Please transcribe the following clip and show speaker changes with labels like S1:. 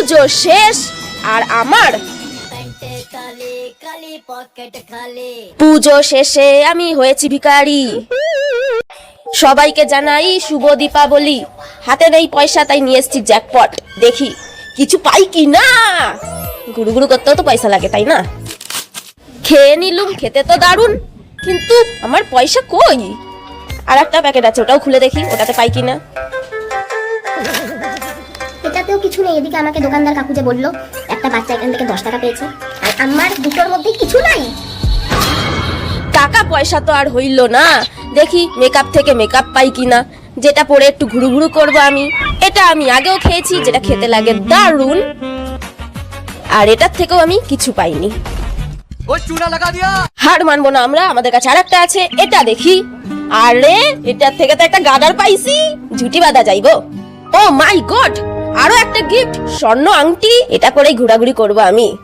S1: পুজো শেষ, আর আমার পুজো শেষে আমি হয়েছি ভিখারি। সবাইকে জানাই শুভ দীপাবলি। হাতে নেই পয়সা, তাই নিয়ে এসছি জ্যাকপট। দেখি, কিছু পাই কি না? গুরু গুরু করতেও তো পয়সা লাগে, তাই না? খেয়ে নিলুম, খেতে তো দারুণ, কিন্তু আমার পয়সা কই? আর একটা প্যাকেট আছে, ওটাও খুলে দেখি, ওটাতে পাই কি না?
S2: নেই এদিকে আমাকে দোকানদার কাকু যে বলল একটা বাচ্চা এখান থেকে দশ টাকা পেয়েছে। আর আমার দুটোর মধ্যে কিছু নাই।
S1: টাকা পয়সা তো আর হইল না। দেখি মেকআপ থেকে মেকআপ পাই কিনা। যেটা পরে একটু ঘুরু ঘুরু করব আমি। এটা আমি আগেও খেয়েছি যেটা খেতে লাগে দারুণ আর এটার থেকেও আমি কিছু পাইনি। হার মানবো না আমরা আমাদের কাছে আর একটা আছে এটা দেখি। আরে এটার থেকে তো একটা গাদার পাইছি। ঝুটি বাঁধা যাইব ও মাই গড! আরও একটা গিফট স্বর্ণ আংটি। এটা করেই ঘোরাঘুরি করব আমি।